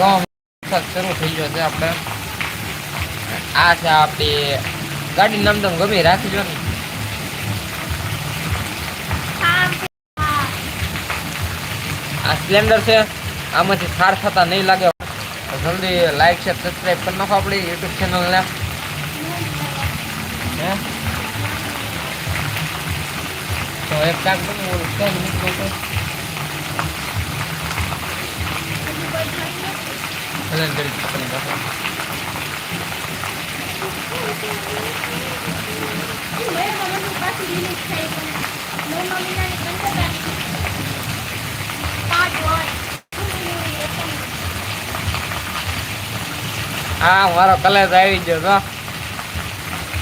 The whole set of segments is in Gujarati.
જો શરૂ થઈ ગયો છે આપણે. આ છે આપણી ગાડી નામ તમે ગમે એ રાખી ને. આ સ્પ્લેન્ડર છે, આમાંથી સાર થતા નહીં લાગે. જલ્દી લાઈક શેર સબસ્ક્રાઈબ કરી નાખો આપણી યુટ્યુબ ચેનલને તો એક કામ કરું કરી પકડી રાખો હા, મારો કલેજ આવી ગયો તો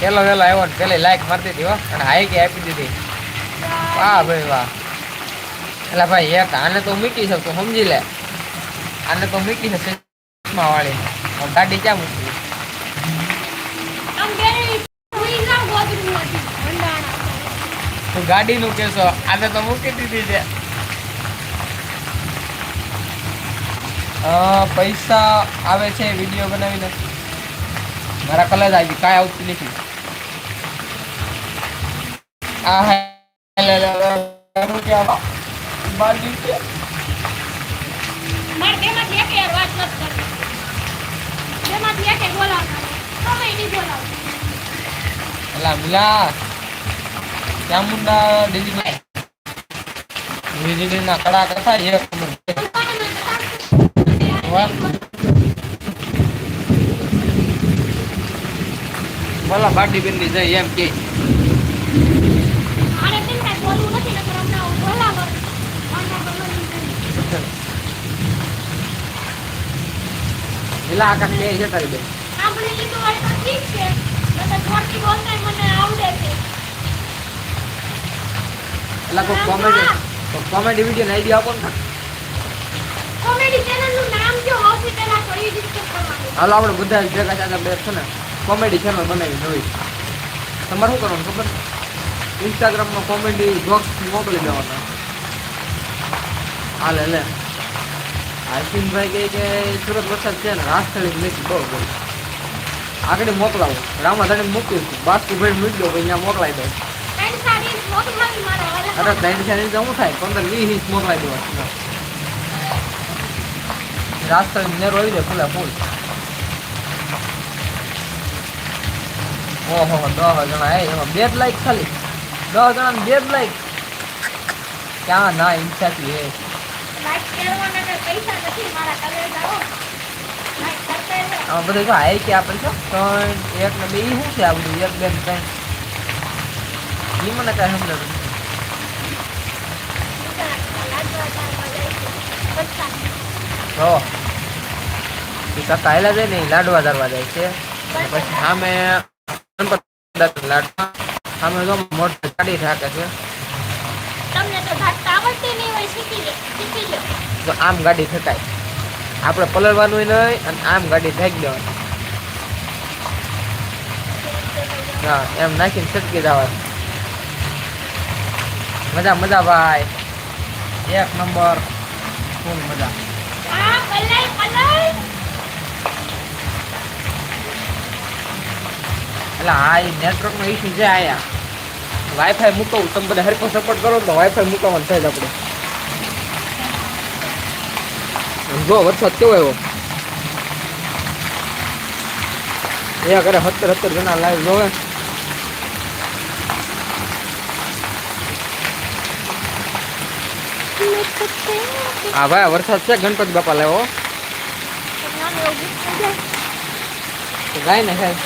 પેલો પેલો આવ્યો ને પેલી લાઈક મારતી હતી હો. અને હાઈક આપી દીધી. વાહ ભાઈ વાહ. એટલે ભાઈ એક આને તો મૂકી શકતો સમજી લે. આને તો મૂકી શકે ચશ્મા વાળી હવે ગાડી ક્યાં મૂકી તું ગાડીનું કેસો આને તો મૂકી દીધી છે પૈસા આવે છે વીડિયો બનાવીને. મારા કલર આવી કાંઈ આવતું નથી. આ હે લે લે લે એનું કે આવા બાજી છે એલા મિલા ક્યાં મુંડા ના કડા એક બાટી બિંદી જાય એમ કે. મિલા આકાશ બે છે કરી દે આપણે લીધું હોય તો ઠીક છે નકર જોરથી બોલતાય મને આવડે છે. એટલે કોઈ કોમેડી કોમેડી વીડિયો આઈડિયા આપો ને કોમેડી ચેનલનું નામ જો સૌથી પહેલા તો એ ડિસ્કસ કરવાનું. હાલો આપણે બધા ભેગા થયા બે છે ને. કોમેડી ચેનલ બનાવી નવી તમારે શું કરવાનું ખબર? ઇન્સ્ટાગ્રામમાં કોમેડી જોક્સ મોકલી દેવાના. હાલે લે. આશીનભાઈ કહે કે સુરત વરસાદ છે ને રાષ્ટ્રીય નથી બહુ બહુ આગળ મોકલાવો. રામાધાણી મૂક્યું બાસ્કુભાઈ મૂકી દો પછી ત્યાં મોકલાઈ દો. વાળા અરે, ત્રણ સાડી શું થાય, પંદર વીસ ઇંચ મોકલાઈ દેવા રાષ્ટ્રીય નેરો આવી જાય ફૂલે ફૂલ. ઓહો દસ જણા એ એમાં બે જ લાઈક ખાલી. દસ જણા બે લાઈક ક્યાં ના ઇન્સાથી કે પૈસા નથી મારા કલેજ આવો લાઈક કરતા રહો આમાં બધું જો હાઈ કે આપણે છે ત્રણ એક ને બે ઈ શું છે આ બધું? એક બે ને ત્રણ. ઈ મને કાંઈ સમજાતું નથી. જો. એ કાકા હાલ્યા જાય ને ઈ લાડવા ધરવા જાય છે. અને પછી સામે ગણપતિ દાદાના લાડવા. સામે જો મોટી ગાડી રાખે છે. તમને તો ભાગતા આવડતી નહીં હોય શીખી લે શીખી લો. તો આમ ગાડી થકાય આપણે પલળવાનું નહીં અને આમ ગાડી ફેંકી દેવાની. હા એમ નાખીને છટકી જવાનું મજા મજા ભાઈ. એક નંબર. ફૂલ મજા. એટલે હા એ નેટવર્કનો ઇસ્યુ છે આયા વાઈફાઈ મૂકવું તમે બધા હરકો સપોર્ટ કરો તો વાઈફાઈ મૂકવાનું થાય આપણે. જો વરસાદ કેવો આવ્યો? એ કરે સત્તર સત્તર જણા લાઈવ જોવે. હા ભાઈ, વરસાદ છે ગણપતિ બાપા લેવો? ગાય ને ખાય.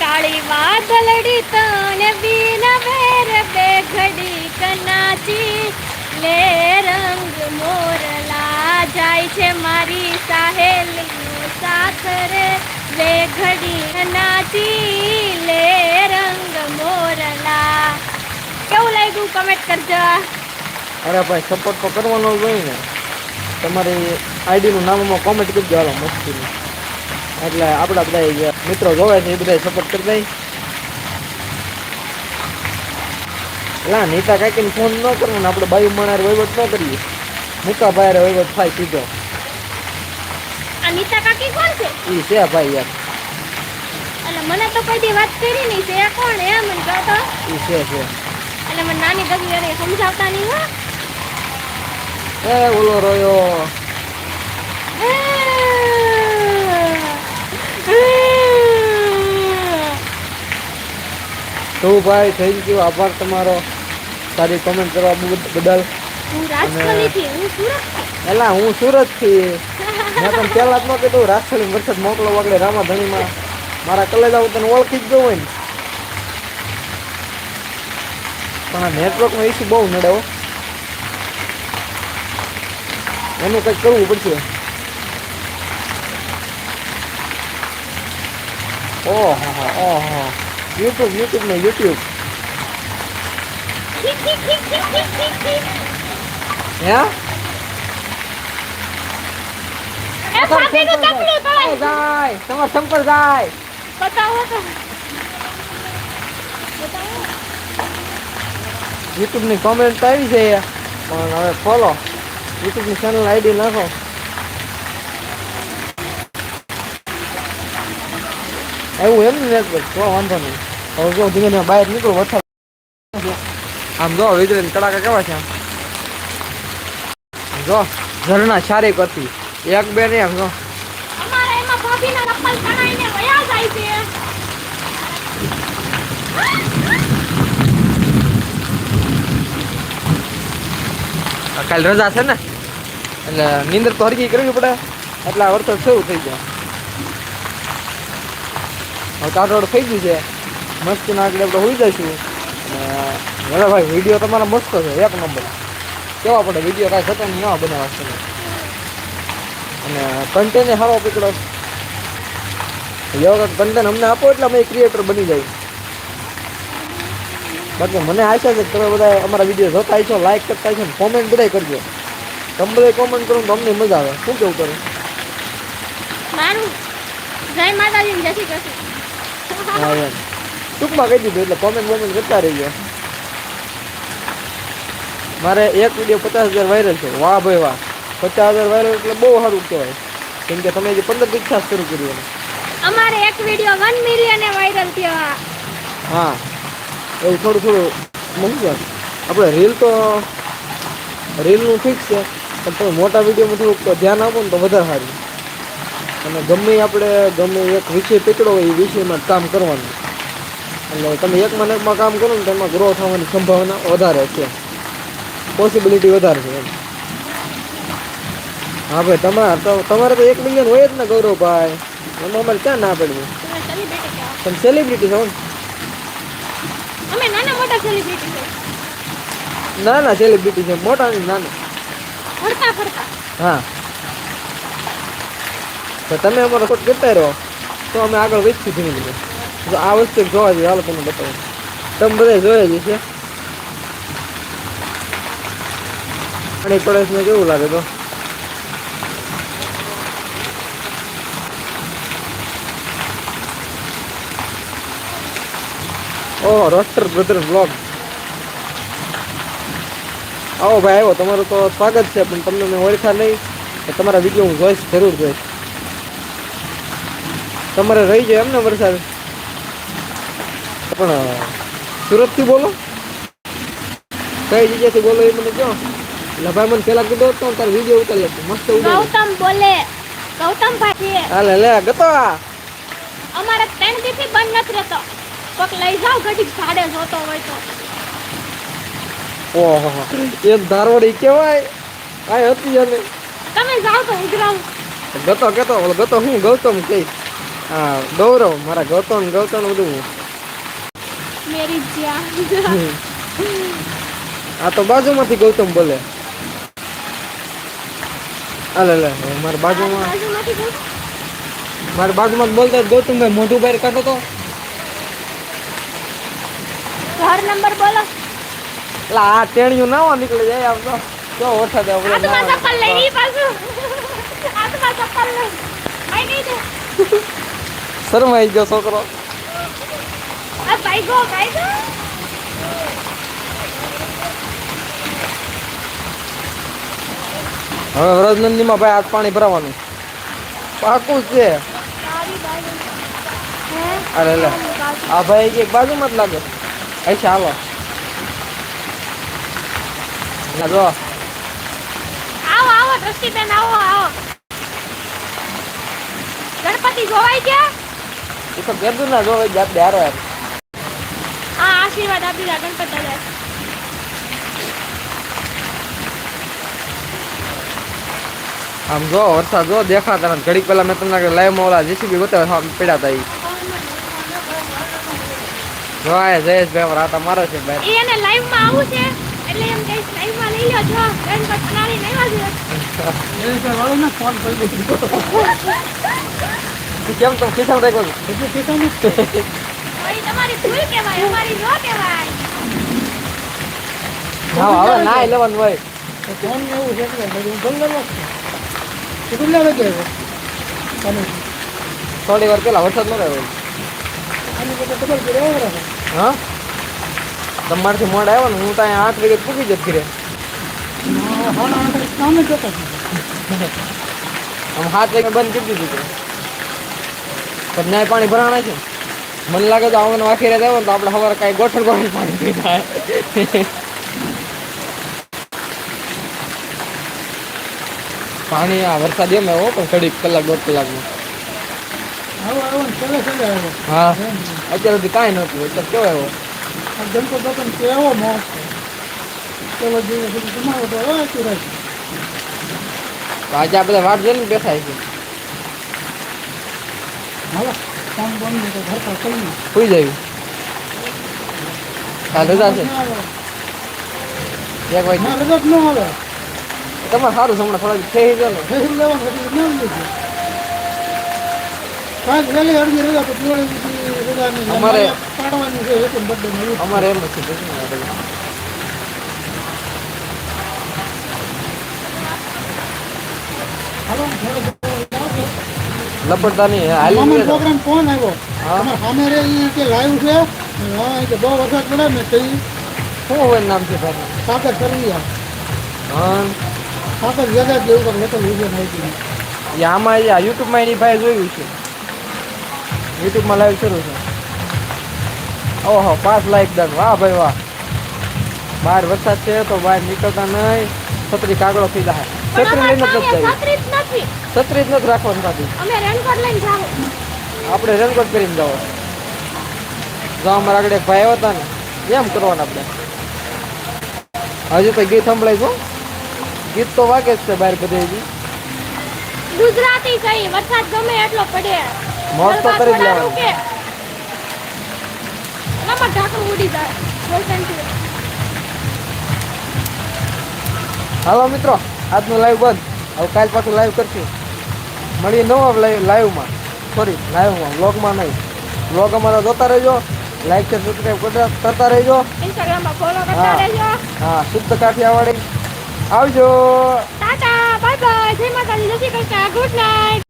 કાળી વાદળડી તને બીન વેર બે ઘડી કનાચી. લે રંગ મોરલા જાય છે મારી સાહેલીનો સાથ રે. બે ઘડી નાચી લે રંગ મોરલા. કેવું લાગ્યું કમેન્ટ કરજો? અરે ભાઈ સપોર્ટ તો કરવાનો જ હોય ને. તમારી આઈડીનું નામમાં કોમેન્ટ કરી દેવાનો મસ્તી એટલે આપણા બધા મિત્રો જોવે છે, એ બધા સપોર્ટ કરી દઈ એટલે નીતા કાકીને ફોન ન કરવાનો આપણે બાયું મણાર વહીવટ ન કરીએ. મૂકા ભાઈ વહીવટ થાય સીધો. નીતા કાકી કોણ છે? ઈ છે ભાઈ યાર. એટલે મને તો કોઈ દી વાત કરી નહીં છે. કોણ એ મને કહો તો. ઈ છે છે. એટલે મને નાની દગી એને સમજાવતા નહીં હો. એ ઓલો રોયો. તો ભાઈ થેન્ક યુ. આભાર તમારો. સારી કોમેન્ટ કરવા બદ- બદલ. એલા હું સુરતથી. મેં તમને પહેલા જ ન કીધું રાજસ્થળી વરસાદ મોકલો વગડે રામાધણીમાં. મારા કલેજા હું તને ઓળખી જ ગયો હોય ને. પણ આ નેટવર્કનો ઇસ્યુ બહુ નડે હો. એનું કંઈક કરવું પડશે. ઓહો ઓહો યુટ્યુબ યુટ્યુબ ને યુટ્યુબ ઠીક ઠીક ઠીક ઠીક ઠીક ઠીક ઠીક હે એ ભાભીનું તકલું એ તળાય જાય તમારો સંપર્ક જાય બતાવો તો બતાવો યુટ્યુબની કોમેન્ટ આવી છે પણ હવે ફોલો યુટ્યુબની ચેનલ આઈડી નાખો એવું એમ ને નેટવર્ક તો વાંધો નહીં હવે જો ધીમે ધીમે બહાર નીકળો વરસાદ આમ જો વીજળી કડાકા કેવા છે આમ. જો ઝરણા સારી કરતી એક બે નહીં આમ જો. કાલ રજા છે ને? એટલે નીંદર તો હરકી કરવી પડે. એટલે આ વરસાદ શરૂ થઈ જાય હવે કાટોડ થઈ ગયું છે. મસ્ત ના આગળ આપણે હોઈ જઈશું. હવે ભાઈ વીડિયો તમારા મસ્ત છે એક નંબર. કેવા પડે વીડિયો કાંઈ નહીં નવા બનાવવા છે. અને કન્ટેન્ટ સારો પકડો એવો કન્ટેન્ટ અમને આપો એટલે અમે ક્રિએટર બની જાય બાકી મને આશા છે કે તમે બધા અમારા વીડિયો જોતા છો લાઈક કરતા છો કોમેન્ટ બધાય કરજો. તમે બધા કોમેન્ટ કરો તો અમને મજા આવે. શું કેવું કરું? મારું. જય માતાજી જય શ્રી કૃષ્ણ. ટૂંકમાં કહી દીધું એટલે કોમેન્ટ બોમેન્ટ કરતા રહીએ મારે એક વીડિયો પચાસ હજાર વાયરલ છે. વાહ ભાઈ વાહ. પચાસ હજાર વાયરલ એટલે બહુ સારું કહેવાય. કેમ કે તમે જે પંદર દીક્ષા શરૂ કર્યું અમારે એક વીડિયો વન મિલિયન વાયરલ થયો હા. એવું થોડું થોડું મૂકી આપણે રીલ તો રીલનું ફિક્સ છે. પણ તમે મોટા વિડીયોમાં થોડુંક ધ્યાન આપો ને તો વધારે સારું. અને ગમે આપણે ગમે એક વિષય પકડો હોય એ વિષયમાં કામ કરવાનું. એટલે તમે એકમાં ને એકમાં કામ કરો ને તો એમાં ગ્રો થવાની સંભાવના વધારે છે. પોસિબિલિટી વધારે છે એમ. હા ભાઈ તમારે તો તમારે તો એક મિલિયન હોય જ ને ગૌરવભાઈ. એમાં અમારે ક્યાં ના પડવું તમે સેલિબ્રિટી કહેવાય તમે સેલિબ્રિટી છો ને? અમે નાના મોટા સેલિબ્રિટી છે. ના ના સેલિબ્રિટી છે મોટા નહીં નાના. ફરતા ફરતા. હા. તો તમે અમારો સપોર્ટ કરતા રહો. તો અમે આગળ વધશું ધીમે ધીમે. જો આ વસ્તુ જોવા જઈએ હાલો તમને બતાવું. તમે બધા જોયા જ છે અને પડોશને કેવું લાગે તો? ઓહ રોસ્ટર બ્રધર બ્લોગ આવો ભાઈ આવો, તમારું તો સ્વાગત છે, પણ તમને મેં ઓળખા નહીં તમારા વીડિયો હું જોઈશ, જરૂર જોઈશ. તમારે રહી જાય એમ ને વરસાદ? પણ સુરતથી બોલો? કઈ જગ્યાથી બોલો એ મને કહો. એટલે ભાઈ મને પેલા કીધો તો તારે વીડિયો ઉતારી લેતો મસ્ત ગૌતમ બોલે. ગૌતમ ભાઈ હાલે લે ગતો અમારે ત્રણ દીથી બંધ નથી રહેતો. કોક લઈ જાવ ઘડીક ભાડે જોતો હોય તો. ઓહો એક ધારવડી કેવાય આ હતી અને. તમે જાઓ તો ઉગરાવ ગતો કેતો ઓલો ગતો હું ગૌતમ કઈ હા ગૌરવ મારા ગૌતમ ગૌતમ બધું મેરી જ્યાં આ તો બાજુમાંથી ગૌતમ બોલે. અલે લે મારી બાજુમાં. મારા બાજુમાં બોલતા ગૌતમ ભાઈ મોઢું બહાર કાઢો તો. ઘર નંબર બોલો. એટલે આ ટેણિયું નાવા નીકળી જાય આમ તો. જો ઓઠા દે આપણે હાથમાં નાવા ચપ્પલ લઈ ઈ પાછું. હાથમાં ચપ્પલ લઈ. આઈ નહીં દે. શરમાઈ ગયો છોકરો. ભાઈ ગો ભાઈ ગો હવે વ્રજનંદીમાં ભાઈ હાથ પાણી ભરાવાનું. પાકું છે. અરે લે આ ભાઈ એક બાજુમાં જ લાગે. અચ્છા હાલો. જો. આવો આવો દ્રષ્ટિબેન આવો આવો. ગણપતિ જોવાય ગયા? એ તો ગરદુ ના જોવાય જાત હારો યાર આશીર્વાદ આપી દીધા ગણપત દાદા આમ જો વરસાદ જો દેખાતા નથી. ઘડીક પહેલા મેં તમને લાઈવમાં ઓલા જેસીબી બતાવ્યા પડ્યા હતા જો આ જયેશભાઈ રાતા મારે છે ભાઈ. એને લાઈવમાં આવું છે એટલે એમ કઈ લાઈવમાં લઈ લો છો. ગણપત બનાવી નહીં વાગ્યું કેમ તો ખિસ્સામાં રાખ્યો છો? તમારી ભૂલ કહેવાય અમારી ન કહેવાય. હા હવે ના લેવાનું હોય. થોડી વાર પેલા વરસાદ ન રહ્યો હા? તમારથી મોડ આવ્યો ને હું ત્યાં આઠ વાગે પૂકી જતી ઘરે. આમ સાત વાગે બંધ કરી દીધું પણ ન્યાય પાણી ભરાણા છે. મને લાગે તો આવવાનું આખી રહ્યા ને તો આપણે સવારે કાંઈ ગોઠણ ગોઠણ પાણી પીતા પાણી આ વરસાદ એમ આવ્યો પણ ઘડીક કલાક દોઢ કલાકમાં. હા. અત્યારે સુધી કાંઈ નહોતું એટલે કેવો આવ્યો? આજે આ બધા વાટ જોઈને બેઠા છે. સુઈ જાય. કાલ રજા છે. એક વાગે તમારે સારું છે હમણાં થોડાક થઈ ગયો ને અમારે- અમારે એમ જ છે પછી ને આ બધું. લપડતા નહીં હાલી જ ગયો. પ્રોગ્રામ ફોન આવ્યો હા તમારે સામે રે ઈ કે લાઈવ છે હા કે બહુ વરસાદ પડે ને તો ઈ શું હોય નામ છે ભાઈ સાકર કરવી આ હા સાકર જગત જેવું પર લોકલ વીડિયો નાખી એ આમાં એ આ યુટ્યુબમાં એની ભાઈ જોયું છે યુટ્યુબમાં લાઈવ શરૂ છે ઓહો પાંચ લાઈક ડન વાહ ભાઈ વાહ બહાર વરસાદ છે તો બહાર નીકળતા નહીં છત્રી કાગળો થઈ જાય પણ છત્રી લઈને જ નથી જવી છત્રી જ નથી. છત્રી જ નથી રાખવાની થતી અમે રેનકોટ લઈને જાવ આપણે રેનકોટ કરીને જાવ જો અમારા આગળ ભાઈ આવ્યા હતા ને એમ કરવાના આપણે. હજી તો ગીત સંભળાય છો ગીત તો વાગે જ છે બહાર બધે હજી. ગુજરાતી કઈ વરસાદ ગમે એટલો પડે. મોજ તો કરી જ લેવાનું. એનામાં ઢાંકણું ઉડી જાય. હાલો મિત્રો આજનું લાઈવ બંધ. હવે કાલ પાછું લાઈવ કરશું. મળીએ નવા લાઈવમાં સોરી લાઈવમાં બ્લોગમાં નહીં. બ્લોગ અમારા જોતા રહેજો. લાઈક છે સબસ્ક્રાઈબ કરતા રહેજો. કરતા હા. હા શુદ્ધ કાઠિયાવાડી આવજો. ટાટા બાય બાય જય માતાજી. જય શ્રી કૃષ્ણ. Good night